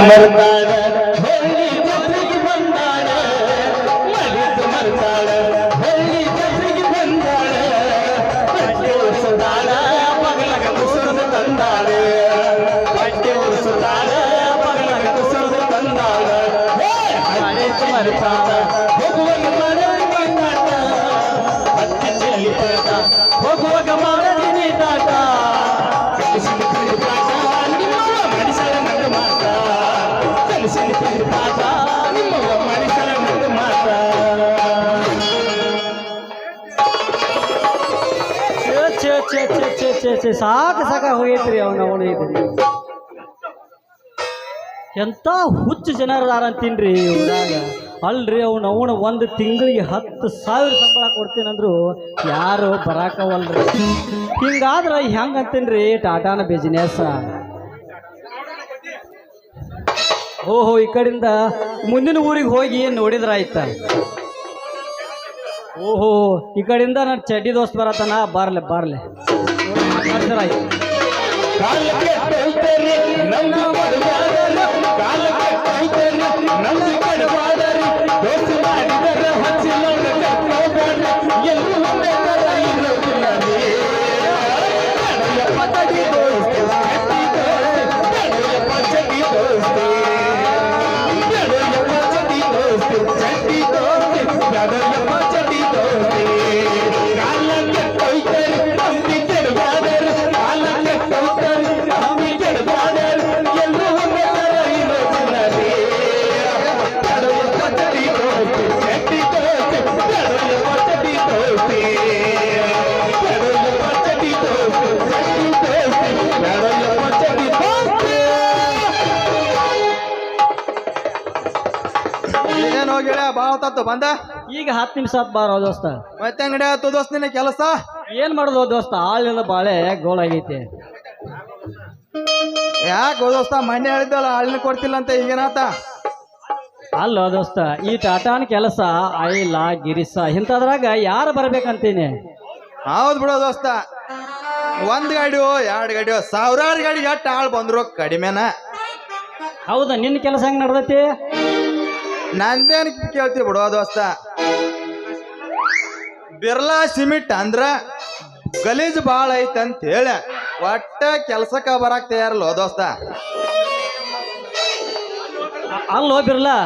Come on, ಛೇ ಸಾಕ ಸಾಕು ಹೋಗೈತ್ರಿ ಅವನ ಅವನು ಇದು. ಎಂತ ಹುಚ್ಚು ಜನರದಾರ ಅಂತೀನ್ರಿ ಊರಾಗ. ಅಲ್ರಿ ಅವ್ನು ಅವನು ಒಂದು ತಿಂಗಳಿಗೆ ಹತ್ತು ಸಾವಿರ ಸಂಬಳ ಕೊಡ್ತೀನಂದ್ರು ಯಾರು ಬರಾಕವಲ್ರಿ. ಹಿಂಗಾದ್ರೆ ಹೆಂಗ್ ಅಂತೀನ್ರಿ ಟಾಟಾನ ಬಿಸ್ನೆಸ್ ಓಹೋ, ಈ ಕಡೆಯಿಂದ ಮುಂದಿನ ಊರಿಗೆ ಹೋಗಿ ನೋಡಿದ್ರ ಆಯ್ತ? ಓಹೋ, ಈ ಕಡೆಯಿಂದ ನನ್ನ ಚಡ್ಡಿ ದೋಸ್ತ ಬರತ್ತಾನ ಬಾರ್ಲೆ, ಬರ್ಲೆ. ಆಯ್ತು ಕಾಲಕ್ಕೆ ನಮ್ಮ ನಮ್ದು ಬಡವಾಡರು ತತ್ತು ಬಂದ? ಈಗ ಹತ್ತು ನಿಮಿಷ ಆತ್ ಬಾರೋ ದೋಸ್ತ. ಮತ್ತೆ ಅಂಗಡಿ ಆತು ದೋಸ್ತ ನಿನ್ನ ಕೆಲಸ? ಏನ್ ಮಾಡೋದು ದೋಸ್ತ? ಆಳಿಲ್ಲ ಬಾಳೆ ಗೋಳಾಗೈತಿ ಯಾಕೆ ದೋಸ್ತ ಮೊನ್ನೆ ಹೇಳಿದ್ದಲ್ಲ ಹಾಲಿನ ಕೊಡ್ತಿಲ್ಲ ಅಂತ ಈಗೇನಾತ? ಅಲ್ಲ ದೋಸ್ತ ಈ ಟಾಟಾನ್ ಕೆಲಸ ಐಲ ಗಿರಿಸ ಇಂಥದ್ರಾಗ ಯಾರು ಬರ್ಬೇಕಂತೀನಿ? ಹೌದು ಬಿಡೋ ದೋಸ್ತ. ಒಂದ್ ಗಾಡಿಯೋ ಎರಡು ಗಾಡಿಯೋ ಸಾವಿರಾರು ಗಾಡಿ ಎಷ್ಟು ಆಳ್ ಬಂದ್ರು ಕಡಿಮೆನ. ಹೌದಾ ನಿನ್ನ ಕೆಲಸ ಹೆಂಗ್ ನಡ್ದೈತಿ? ನಂದೇನ್ ಕೇಳ್ತೀವಿ ಬಿಡೋ ದೋಸ್ತ. ಬಿರ್ಲಾ ಸಿಮೆಂಟ್ ಅಂದ್ರ ಗಲೀಜ್ ಭಾಳ ಐತೆ ಅಂತ ಹೇಳಿ. ಒಟ್ಟ ಕೆಲ್ಸಕ್ಕ ಬರಾಕ್ ತಯಾರಲ್ಲ ದೋಸ್ತ. ಅಲ್ಲೋ ಬಿರ್ಲಾ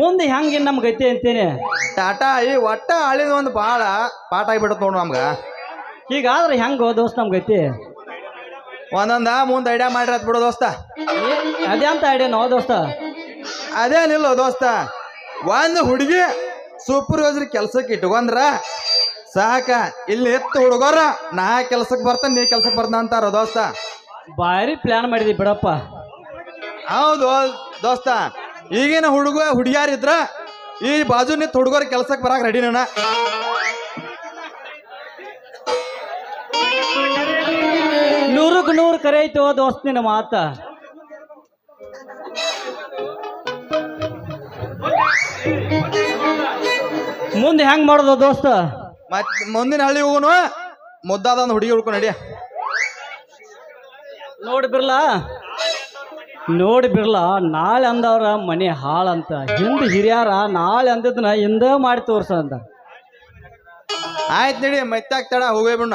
ಮುಂದೆ ಹೆಂಗೆ ನಮ್ ಗತಿ ಅಂತೀನಿ? ಟಾಟಾ ಈ ಒಟ್ಟ ಆಳಿದ ಒಂದು ಭಾಳ ಪಾಠ ಆಗಿಬಿಡತ್ ನೋಡು ನಮ್ಗ. ಹೀಗಾದ್ರೆ ಹೆಂಗೆ ದೋಸ್ತ ನಮ್ ಗತಿ ಒಂದೊಂದ ಮುಂದೆ ಐಡಿಯಾ ಮಾಡಿರತ್ ಬಿಡು ದೋಸ್ತ. ಅದೇ ಅಂತ ಐಡಿಯಾ ನೋ ದೋಸ್ತ? ಅದೇನಿಲ್ಲ ದೋಸ್ತ. ಒಂದು ಹುಡುಗಿ ಸೂಪರ್ವೈಸರ್ ಕೆಲ್ಸಕ್ಕೆ ಇಟ್ಕೊಂಡ್ರ ಸಾಕ. ಇಲ್ಲಿ ಎತ್ತು ಹುಡುಗರ ನಾ ಕೆಲ್ಸಕ್ಕೆ ಬರ್ತಾನೆ ನೀ ಕೆಲ್ಸಕ್ಕೆ ಬರ್ತ ಅಂತಾರ ದೋಸ್ತ. ಭಾರಿ ಪ್ಲಾನ್ ಮಾಡಿದಿ ಬಿಡಪ್ಪ. ಹೌದು ದೋಸ್ತ. ಈಗಿನ ಹುಡುಗ ಹುಡುಗಿಯಾರಿದ್ರ ಈ ಬಾಜು ನಿಂತ ಹುಡುಗರ ಕೆಲ್ಸಕ್ಕೆ ಬರಾಕ್ ರೆಡಿ ನಣ್ಣ ನೂರಕ್ಕೆ ನೂರು ಕರೆ ಐತೋ ದೋಸ್ತ ನಿನ್ನ ಮಾತ. ಮುಂದೆ ಹೆಂಗ್ ಮಾಡೋದು ದೋಸ್ತ? ಮತ್ ಮುಂದಿನ ಹಳ್ಳಿ ಹೋಗುನು ಮುದ್ದಾದ ಒಂದು ಹುಡುಗಿ ಹುಡ್ಕೊಂಡು ನಡಿಯ. ನೋಡಿ ಬಿರ್ಲಾ. ನೋಡಿ ಬಿರ್ಲಾ ನಾಳೆ ಅಂದವ್ರ ಮನೆ ಹಾಳಂತ. ಹಿಂದ ಹಿರಿಯಾರ ನಾಳೆ ಅಂದಿದ್ನ ಹಿಂದ ಮಾಡಿ ತೋರ್ಸ ಅಂತ ಆಯ್ತು ನಡಿ ಮೆತ್ತಾಗ್ತಾಡ ತಡ ಹೋಗೇ ಬಿಡ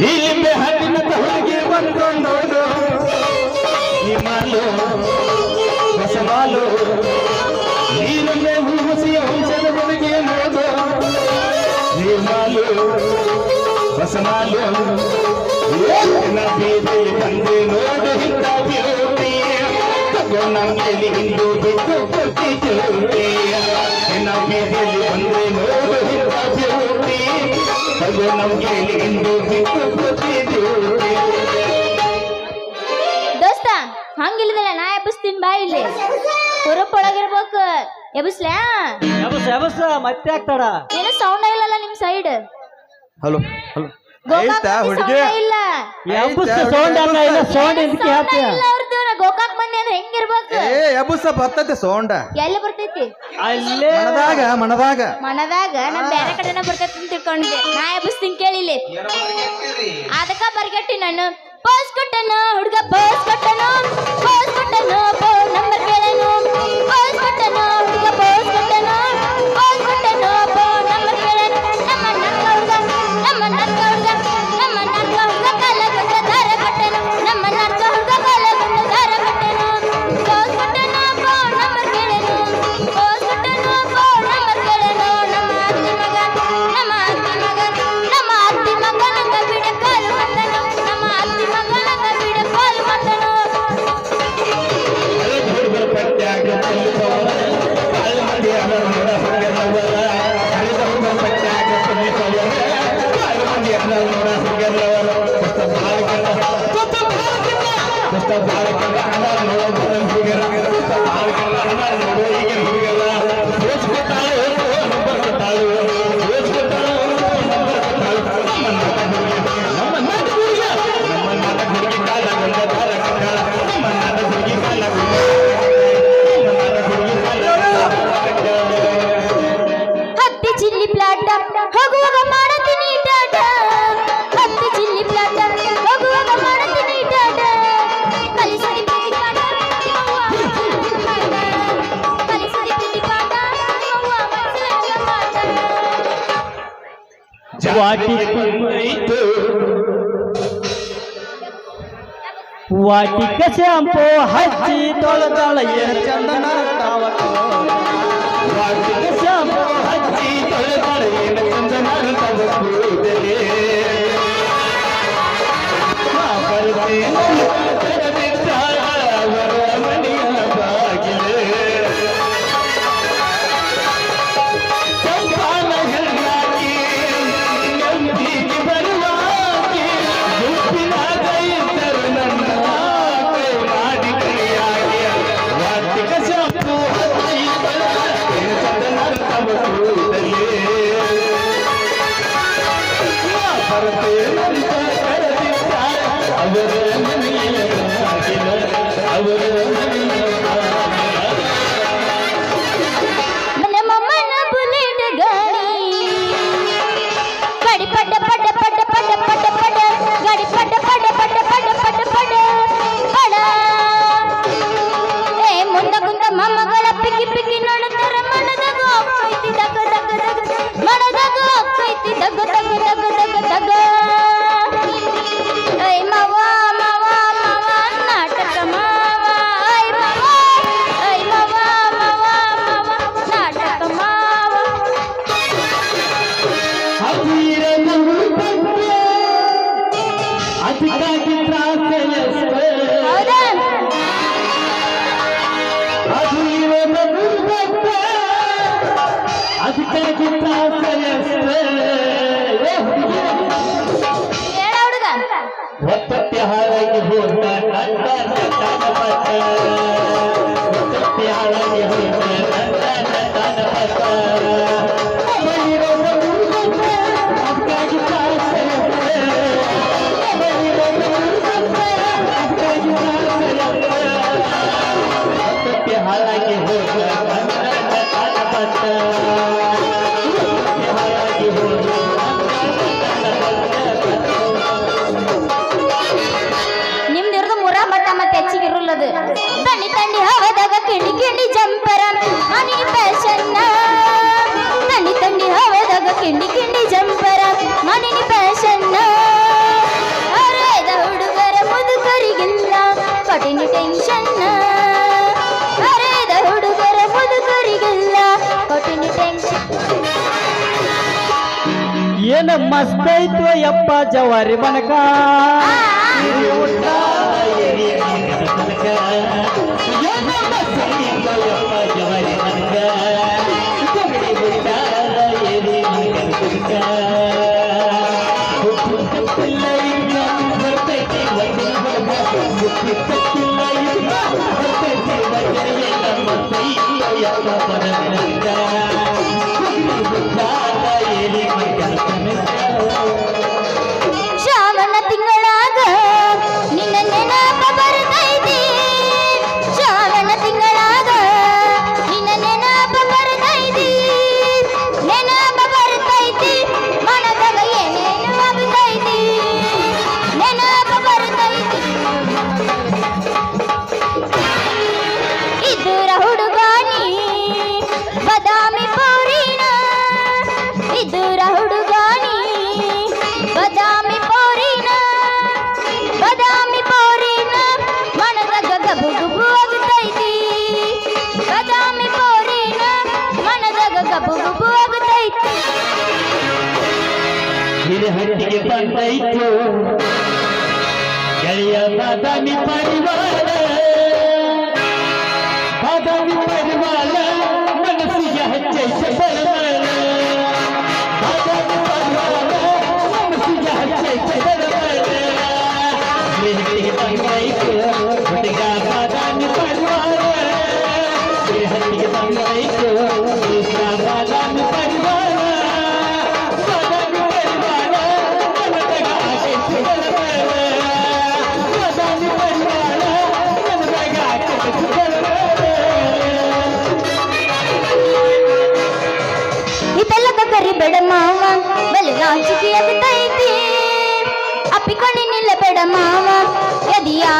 ಈ ಲಿಂಬೆ ಹಣ್ಣಿನ ಹುಡುಗಿ ಬಂದೊಂದೋದು ಹಿಮಾಲು ಹೊಸಮಾಲು ನೀರನ್ನೇ ಹೂಸಿ ವಂಶದ ಹುಡುಗಿ ನೋದು ಹಿಮಾಲು ಏನ ಬೀದಿಲಿ ಬಂದು ನೋಡು ಹಿಂದ ಬ್ಯೂಟಿ ತಗೋ ನಮ್ಗೆಲಿ ಹಿಂದು ಬಿಟ್ಟು ಬೀದಿಲಿ ಬಂದು ನೋಡು ಹಿಂದ ಬ್ಯೂಟಿ ದೋಸ್ತ ಹಂಗಿಲ್ಲದಲ್ಲ ನಾ ಎಬ್ಬಿಸ್ತೀನಿ ಬಾ ಇಲ್ಲಿ. ಕುರುಪ್ ಒಳಗಿರ್ಬೇಕು ಎಬಸ್ ಎಬಸ್ ಮತ್ತೆ ಆಗ್ತಾಡ ಏನು ಸೌಂಡ್ ಇಲ್ಲಲ್ಲ ನಿಮ್ ಸೈಡ್ ಹಲೋ ಹಲೋ. ಹುಡುಗಿ? ಇಲ್ಲ ಎಬ್ಬಸ್ ಸೌಂಡ್ ಅಲ್ಲ ಇಲ್ಲ ಸೌಂಡ್ ಇದಕ್ಕೆ ಹೇಳ್ತೀಯ? ರೊಕ್ಕಕ್ ಬಂದೆ ಅಂದ್ರೆ ಹೆಂಗಿರ್ಬೇಕು? ಏ ಎಬುಸ ಬರ್ತೈತೆ ಸೋಂಡ. ಎಲ್ಲಿ ಬರ್ತೈತಿ? ಅಲ್ಲೇ. ಮನದಾಗ ಮನದಾಗ. ಮನದಾಗ? ನಾ ಬೇರೆ ಕಡೆನ ಬರ್ತೈತಿ ಅಂತ ತಿಳ್ಕೊಂಡಿದ್ದೆ. ನಾ ಎಬ್ಬಿಸ್ತೀನಿ ಕೇಳಿಲ್ಲ ಅದಕ್ಕ ಬರ್ಗಟ್ಟಿ ನಾನು. ಪೋಸ್ ಕೊಟ್ಟನು ಹುಡುಗ ಪೋಸ್ ಕೊಟ್ಟನು. ಪೋಸ್ ಕೊಟ್ಟನು ಪೋ ನಂಬರ್ ಕೇಳನು. ಪೋಸ್ ಕೊಟ್ಟನು ಹುಡುಗ ಪೋಸ್ ಚಿಲ್ಲಿ ಪ್ಲಾಟ ಹೋಗುವಾಗ ಮಾಡ್ತೀನಿ ಟಾಟ ಹತ್ತು ಚಿಲ್ಲಿ ಪ್ಲಾಟ ಹೋಗುವಾಗ ಮಾಡ್ತೀನಿ ಟಾಟ ಕಲಿಸರಿ ಪ್ರೀತಿ ಪಾಠ ಕಲಿಸರಿ ಪ್ರೀತಿ ಪಾಠ ವಾಟಿ ಬಂದೈತು ವಾಟಿಕ ಶಾಂಪು ಹಚ್ಚಿ ತೊಳೆದಳೆಯ ಚಂದನ ಮಸ್ತ್ ಮಸ್ತೈತ್ವ ಯಪ್ಪ ಜವಾರಿ ಬನಕ परिवार Yeah.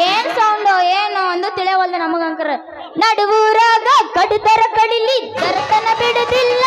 ಏನ್ ಸೌಂಡು ಏನು ಒಂದು ತಿಳಿಯವಲ್ದು ನಮಗಂಕರ ನಡುವೂರಾಗ ಕಡು ತರ ಕಡಿಲಿ ತರತನ ಬಿಡುದಿಲ್ಲ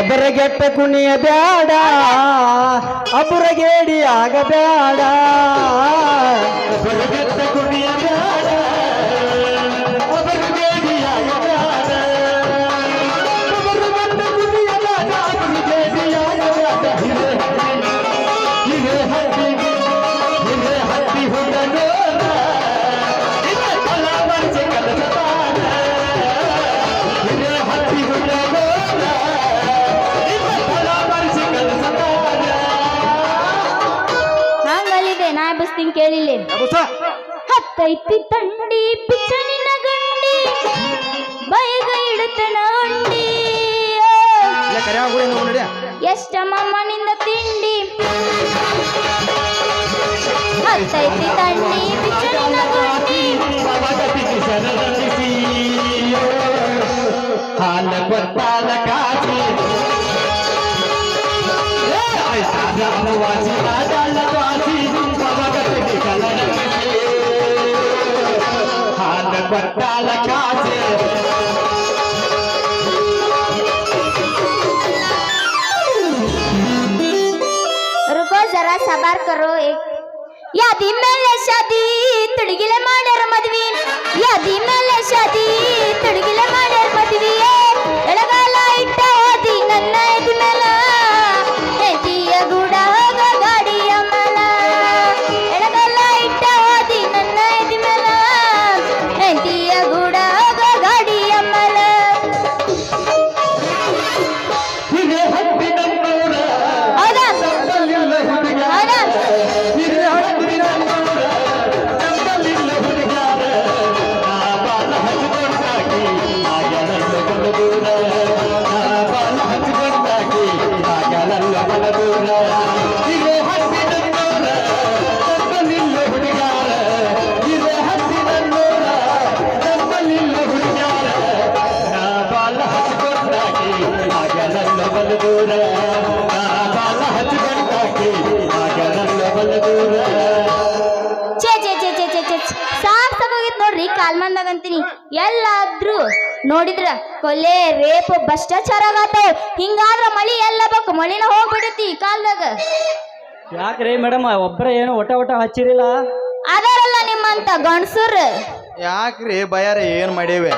ಕಬರಗೆಟ್ಟ ಕುಣಿಯ ಬೇಡ ಅಬುರಗೇಡಿ ಆಗಬೇಡ ಎಷ್ಟಮ್ಮನಿಂದ ತಿಂಡಿ ಹತ್ತೈತಿ ತಂಡಿ ಪಿಚ್ಚನಿನ ಗಂಡಿ ಭವಗತಿಗೆ ಶರಣರಿಸಿ ಹಾಲ ಗೊತ್ತಾಲ ಕಾಸಿ ವಾಸಿ ಆಡಾಲ ವಾಸಿ ಭವಗತಿಗೆ ಹಾಲ ಗೊತ್ತಾಲ ಕಾಸಿ रुको जरा सबर करो एक यादी ಮೇಲೆ ಶಾದಿ ತುಡುಗಿಲೆ ಮಾಡ್ಯಾರ ಮದ್ವಿ ಯಾದಿ ಮೇಲೆ ನೋಡಿದ್ರ ಕೊಲೆ ರೇಪ್ ಭ್ರಷ್ಟಾಚಾರ ಆಗತ್ತಾವ ಹಿಂಗಾದ್ರ ಮಳಿ ಎಲ್ಲ ಬೇಕು ಮಳಿನ ಹೋಗ್ಬಿಡತಿ ಈ ಕಾಲದಾಗ. ಯಾಕ್ರಿ ಮೇಡಮ್ ಒಬ್ಬರ ಏನು ಒಟ ಒಟ ಹಚ್ಚಿರಿಲ್ಲ? ಅದರಲ್ಲ ನಿಮ್ಮಂತ ಗಂಡಸರ್. ಯಾಕ್ರಿ ಬಯಾರ ಏನ್ ಮಾಡೇವೆ?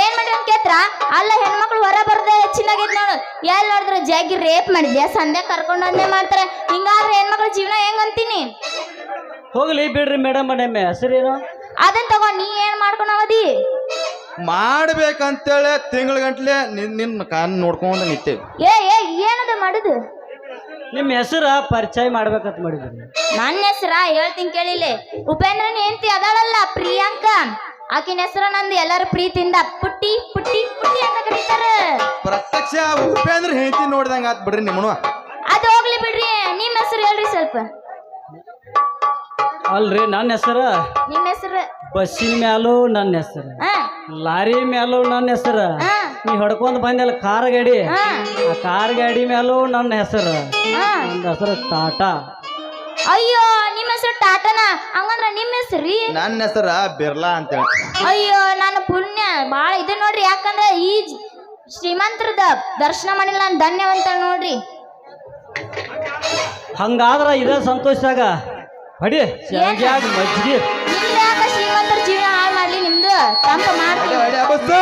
ಏನ್ ಮಾಡ್ರಿ ಅಂತ ಕೇತ್ರ ಅಲ್ಲ ಹೆಣ್ಮಕ್ಳು ಹೊರ ಬರದೆ ಹೆಚ್ಚಿನಾಗೈತ್ ನೋಡು. ಎಲ್ಲಿ ನೋಡಿದ್ರು ಜಾಗಿ ರೇಪ್ ಮಾಡಿದ್ಯಾ? ಸಂಧ್ಯಾ ಕರ್ಕೊಂಡು ಅಂದೇ ಮಾಡ್ತಾರೆ. ಹಿಂಗಾದ್ರೆ ಹೆಣ್ಮಕ್ಳ ಜೀವನ ಹೆಂಗ್ ಅಂತೀನಿ ಹೋಗ್ಲಿ ಬಿಡ್ರಿ ಮೇಡಮ್ ನಿಮ್ಮ ಹೆಸರೇನು? ಅದನ್ ತಗೋ ನೀ ಏನ್ ಮಾಡ್ಕೊಂಡು ಅವದಿ ಮಾಡ್ಬೇಕಂತೇಳಿ ತಿಂಗಳ ಗಂಟ್ಲೆ ನಿನ್ ನಿನ್ನ ಕಾನ್ ನೋಡ್ಕೊಂಡು ನಿಂತೇವಿ ಏ ಏ ಏನದ ಮಾಡುದು? ನಿಮ್ಮ ಹೆಸರ ಪರಿಚಯ ಮಾಡ್ಬೇಕಂತ ಮಾಡಿದ್ರಿ ನನ್ನ ಹೆಸರ ಹೇಳ್ತೀನಿ ಕೇಳಿಲ್ಲ ಉಪೇಂದ್ರ ಹೆಂಡತಿ ಅದಾಳಲ್ಲ ಪ್ರಿಯಾಂಕ. ಆಕಿನ ಹೆಸರು ನಂದು ಎಲ್ಲರ ಪ್ರೀತಿಯಿಂದ ಪುಟ್ಟಿ ಪುಟ್ಟಿ ಪುಟ್ಟಿ ಅಂತ ಕರೀತಾರ. ಪ್ರತ್ಯಕ್ಷ ಉಪೇಂದ್ರ ಹೆಂಡತಿ ನೋಡ್ದಂಗ ಆತ್ ಬಿಡ್ರಿ ನಿಮ್ಮನು ಅದು ಹೋಗ್ಲಿ ಬಿಡ್ರಿ. ನಿಮ್ಮ ಹೆಸರು ಹೇಳ್ರಿ ಸ್ವಲ್ಪ. ಅಲ್ರಿ ನನ್ನ ಹೆಸರ ನಿಮ್ಮ ಹೆಸರು. ಬಸ್ಸಿನ ಮ್ಯಾಲೂ ನನ್ನ ಹೆಸರು. ಹಾ. ಲಾರಿ ಮ್ಯಾಲೂ ನನ್ನ ಹೆಸರು. ನೀ ಹೊಡ್ಕೊಂಡ್ ಬಂದಲ್ಲ ಕಾರ್ ಗಾಡಿ. ಆ ಕಾರ್ ಗಾಡಿ ಮ್ಯಾಲೂ ನನ್ನ ಹೆಸರು. ಹಾ. ನನ್ನ ಹೆಸರು ಟಾಟಾ. ಅಯ್ಯೋ ನಿಮ್ಮ ಹೆಸರು ಟಾಟಾನಾ? ಹಂಗಂದ್ರ ನಿಮ್ಮ ಹೆಸರು? ನನ್ನ ಹೆಸರು ಬಿರ್ಲಾ ಅಂತೇಳಿ. ಅಯ್ಯೋ ನನ್ನ ಪುಣ್ಯ. ಬಾಳ ಇದು ನೋಡ್ರಿ ಯಾಕಂದ್ರೆ ಈ ಶ್ರೀಮಂತ್ರದ ದರ್ಶನ ಮಾಡಿಲ್ಲ ನಾನು ಧನ್ಯವಂತ ನೋಡ್ರಿ. ಹಂಗಾದ್ರ ಇದೇ ಸಂತೋಷದಾಗ. ಹೊಡಿ ಶಾವ್ಗ್ಯಾಗ ಮಜ್ಜಿಗೆ. ನಿಮ್ದು ಯಾಕ ನಿಮ್ದು ತಂಪ ಮಾಡ್ತೀವಿ ಅಡಿ ಅಬಸ್ಸು.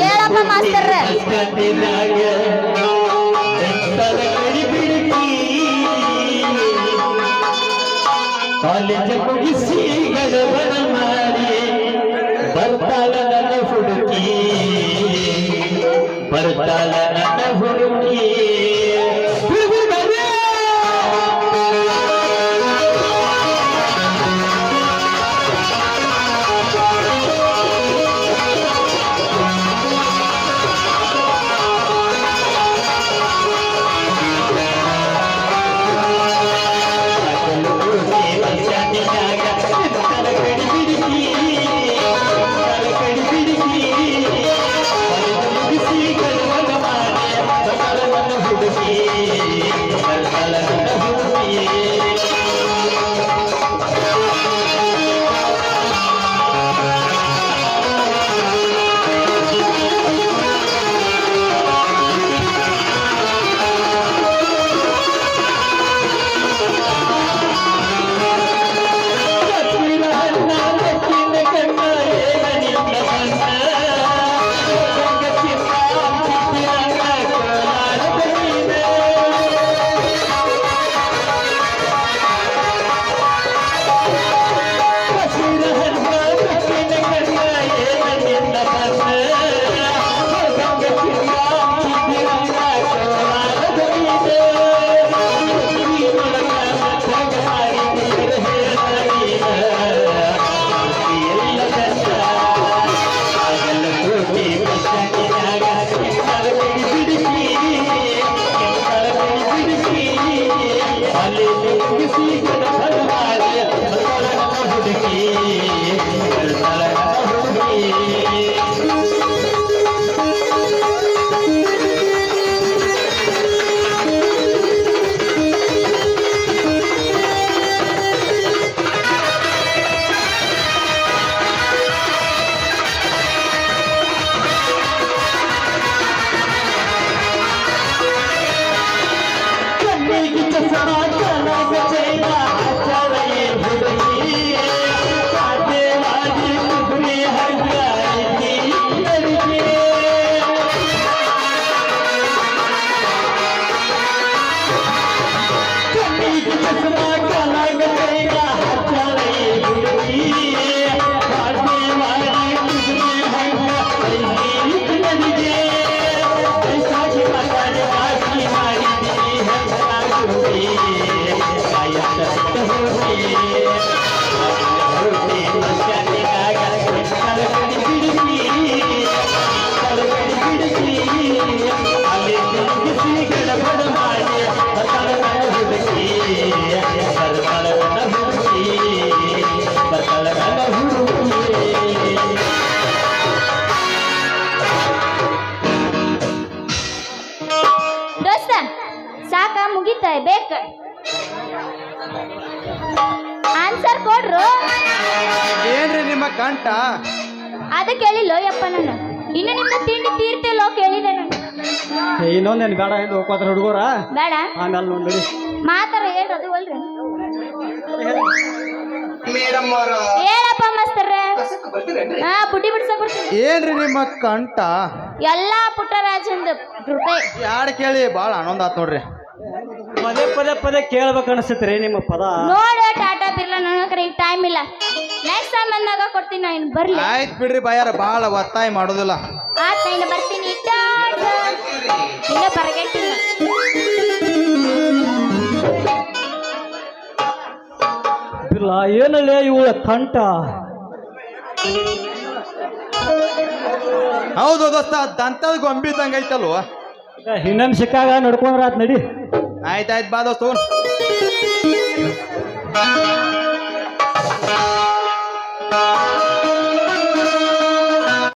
ಹೇಳಪ್ಪ ಮಾಸ್ತರ್ ಕಾಲೇಜ ಮುಗಿಸಿ ಗಡಬಡ ಮಾಡಿ ಬರ್ತಾಳ ನನ್ನ ಹುಡುಕಿ ಬರ್ತಾಳ ನನ್ನ ಹುಡುಕಿ. ಹುಡುಗಿ Come on. ಕಂಠ ಅದ ಕೇಳಿಲ್ಲ ಯಪ್ಪ ನಾನು ಇನ್ನು ನಿಮ್ಮ ತಿಂಡಿ ತೀರ್ತಿಲ್ಲೋ ಕೇಳಿದೆ ನಾನು. ಏ, ಇನ್ನೊಂದೇನು ಬೇಡ ಹೇಳಿ ಹೋಗ್ಕೋತಾರ ಹುಡುಗರ? ಬೇಡ. ಆಮೇಲೆ ನೋಡಿ ಮಾತಾರ ಹೇಳ್ರಿ ಅದು ಅಲ್ರಿ ಹೇಳಪ್ಪ ಮಸ್ತರ. ಹಾ ಪುಟ್ಟಿ ಬಿಡ್ಸಕ್ ಬರ್ತೀನಿ. ಏನ್ರಿ ನಿಮ್ಮ ಕಂಟ ಎಲ್ಲಾ ಪುಟ್ಟರಾಜಂದು ಕೃಪೆ. ಯಾಡ್ ಕೇಳಿ ಭಾಳ ಆನಂದ ಆತ್ ನೋಡ್ರಿ. ಪದೇ ಪದೇ ಪದೇ ಕೇಳ್ಬೇಕು ಅನಿಸ್ತೈತ್ರಿ ನಿಮ್ಮ ಪದ. ನೋಡಿ ಟಾಟಾ ಬಿರ್ಲಾ ನನಗ್ರೆ ಈಗ ಟೈಮ್ ಇಲ್ಲ. ನೆಕ್ಸ್ಟ್ ಟೈಮ್ ಬಂದಾಗ ಕೊಡ್ತೀನಿ ನಾನು ಇನ್ನು ಬರ್ಲಿ. ಆಯ್ತು ಬಿಡ್ರಿ ಬಾಯಾರ ಭಾಳ ಒತ್ತಾಯ ಮಾಡೋದಿಲ್ಲ. ಆಯ್ತು ನಾನು ಬರ್ತೀನಿ. ಟಾಟಾ. ಇನ್ನ ಬರಗೆಟ್ಟಿಲ್ಲ ಇಲ್ಲ ಏನಲ್ಲೇ ಇವಳ ಕಂಠ? ಹೌದು ದೋಸ್ತ ದಂತದ ಗೊಂಬಿ ಇದ್ದಂಗ ಐತಲ್ವ? ಹಿಂದನ್ ಸಿಕ್ಕಾಗ ನಡ್ಕೊಂಡ್ರ ಆತ್ ನಡಿ. ಆಯ್ತಾಯ್ತು ಬಾ ದೋಸ್ತ. ಹೋಗ್